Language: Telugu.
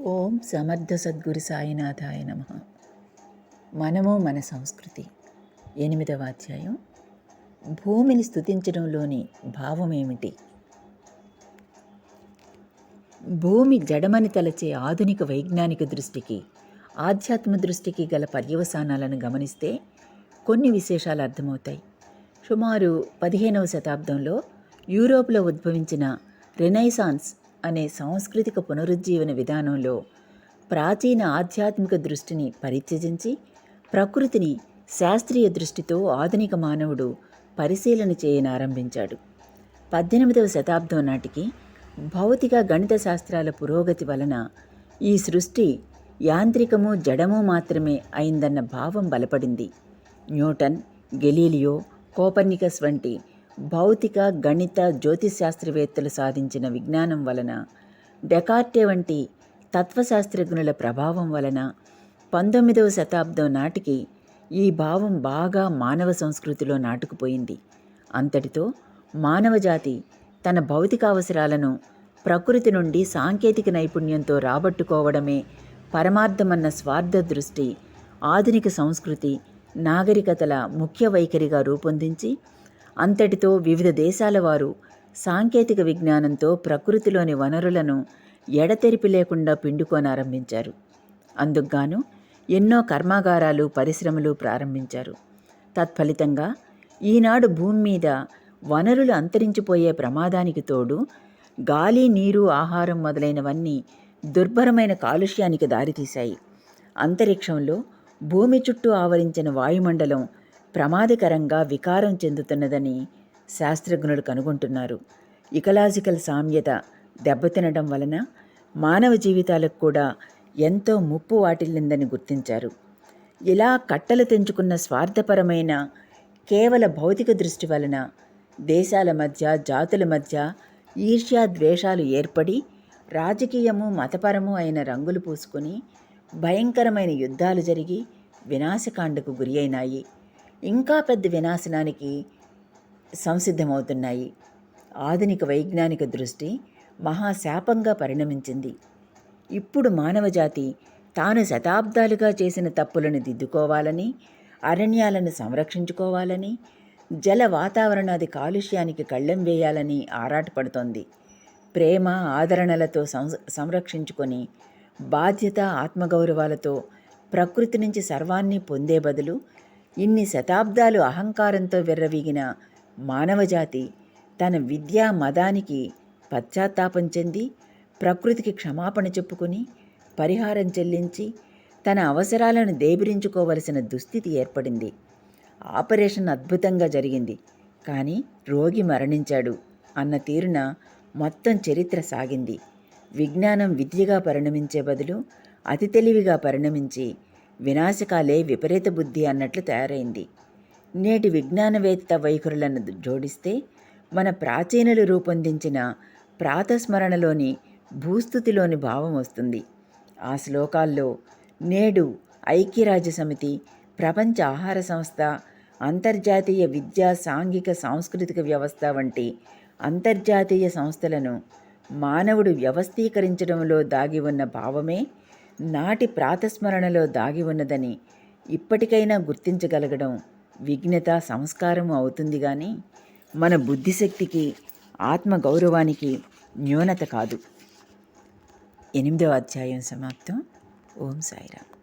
ఓం సమర్థ సద్గురు సాయినాథాయ నమ. మనము మన సంస్కృతి. ఎనిమిదవ అధ్యాయం. భూమిని స్థుతించడంలోని భావం ఏమిటి భూమి జడమని తలచే ఆధునిక వైజ్ఞానిక దృష్టికి ఆధ్యాత్మ దృష్టికి గల పర్యవసానాలను గమనిస్తే కొన్ని విశేషాలు అర్థమవుతాయి. సుమారు పదిహేనవ శతాబ్దంలో యూరోప్లో ఉద్భవించిన రెనైసాన్స్ అనే సాంస్కృతిక పునరుజ్జీవన విధానంలో ప్రాచీన ఆధ్యాత్మిక దృష్టిని పరిత్యజించి ప్రకృతిని శాస్త్రీయ దృష్టితో ఆధునిక మానవుడు పరిశీలన చేయనారంభించాడు. పద్దెనిమిదవ శతాబ్దం నాటికి భౌతిక గణిత శాస్త్రాల పురోగతి వలన ఈ సృష్టి యాంత్రికము జడము మాత్రమే అయిందన్న భావం బలపడింది. న్యూటన్ గెలీలియో కోపర్నికస్ వంటి భౌతిక గణిత జ్యోతిశాస్త్రవేత్తలు సాధించిన విజ్ఞానం వలన డెకార్టే వంటి తత్వశాస్త్రజ్ఞుల ప్రభావం వలన పంతొమ్మిదవ శతాబ్దం నాటికి ఈ భావం బాగా మానవ సంస్కృతిలో నాటుకుపోయింది. అంతటితో మానవజాతి తన భౌతిక అవసరాలను ప్రకృతి నుండి సాంకేతిక నైపుణ్యంతో రాబట్టుకోవడమే పరమార్థమన్న స్వార్థ దృష్టి ఆధునిక సంస్కృతి నాగరికతల ముఖ్య వైఖరిగా రూపొందించి అంతటితో వివిధ దేశాల వారు సాంకేతిక విజ్ఞానంతో ప్రకృతిలోని వనరులను ఎడతెరిపి లేకుండా పిండుకోనారంభించారు. అందుకుగాను ఎన్నో కర్మాగారాలు పరిశ్రమలు ప్రారంభించారు. తత్ఫలితంగా ఈనాడు భూమి మీద వనరులు అంతరించిపోయే ప్రమాదానికి తోడు గాలి నీరు ఆహారం మొదలైనవన్నీ దుర్భరమైన కాలుష్యానికి దారితీశాయి. అంతరిక్షంలో భూమి చుట్టూ ఆవరించిన వాయుమండలం ప్రమాదకరంగా వికారం చెందుతున్నదని శాస్త్రజ్ఞులు కనుగొంటున్నారు. ఇకలాజికల్ సామ్యత దెబ్బతినడం వలన మానవ జీవితాలకు కూడా ఎంతో ముప్పు వాటిల్లిందని గుర్తించారు. ఇలా కట్టలు తెంచుకున్న స్వార్థపరమైన కేవల భౌతిక దృష్టి వలన దేశాల మధ్య జాతుల మధ్య ఈర్ష్యా ద్వేషాలు ఏర్పడి రాజకీయము మతపరము అయిన రంగులు పూసుకొని భయంకరమైన యుద్ధాలు జరిగి వినాశకాండకు గురి అయినాయి. ఇంకా పెద్ద వినాశనానికి సంసిద్ధమవుతున్నాయి. ఆధునిక వైజ్ఞానిక దృష్టి మహాశాపంగా పరిణమించింది. ఇప్పుడు మానవజాతి తాను శతాబ్దాలుగా చేసిన తప్పులను దిద్దుకోవాలని అరణ్యాలను సంరక్షించుకోవాలని జల వాతావరణాది కాలుష్యానికి కళ్ళెం వేయాలని ఆరాటపడుతోంది. ప్రేమ ఆదరణలతో సంరక్షించుకొని బాధ్యత ఆత్మగౌరవాలతో ప్రకృతి నుంచి సర్వాన్ని పొందే బదులు ఇన్ని శతాబ్దాలు అహంకారంతో విర్రవీగిన మానవజాతి తన విద్యా మదానికి పశ్చాత్తాపం చెంది ప్రకృతికి క్షమాపణ చెప్పుకొని పరిహారం చెల్లించి తన అవసరాలను దేబిరించుకోవలసిన దుస్థితి ఏర్పడింది. ఆపరేషన్ అద్భుతంగా జరిగింది. కానీ రోగి మరణించాడు అన్న తీరున మొత్తం చరిత్ర సాగింది. విజ్ఞానం విద్యగా పరిణమించే బదులు అతి తెలివిగా పరిణమించి వినాశకాలే విపరీత బుద్ధి అన్నట్లు తయారైంది. నేటి విజ్ఞానవేత్త వైఖరులను జోడిస్తే మన ప్రాచీనులు రూపొందించిన ప్రాతస్మరణలోని భూస్థుతిలోని భావం వస్తుంది. ఆ శ్లోకాల్లో నేడు ఐక్యరాజ్య సమితి ప్రపంచ ఆహార సంస్థ అంతర్జాతీయ విద్యా సాంఘిక సాంస్కృతిక వ్యవస్థ వంటి అంతర్జాతీయ సంస్థలను మానవుడు వ్యవస్థీకరించడంలో దాగి ఉన్న భావమే నాటి ప్రాతస్మరణలో దాగి ఉన్నదని ఇప్పటికైనా గుర్తించగలగడం విఘ్నత సంస్కారము అవుతుంది కానీ మన బుద్ధిశక్తికి ఆత్మగౌరవానికి న్యూనత కాదు. ఎనిమిదవ అధ్యాయం సమాప్తం. ఓం సాయిరామ్.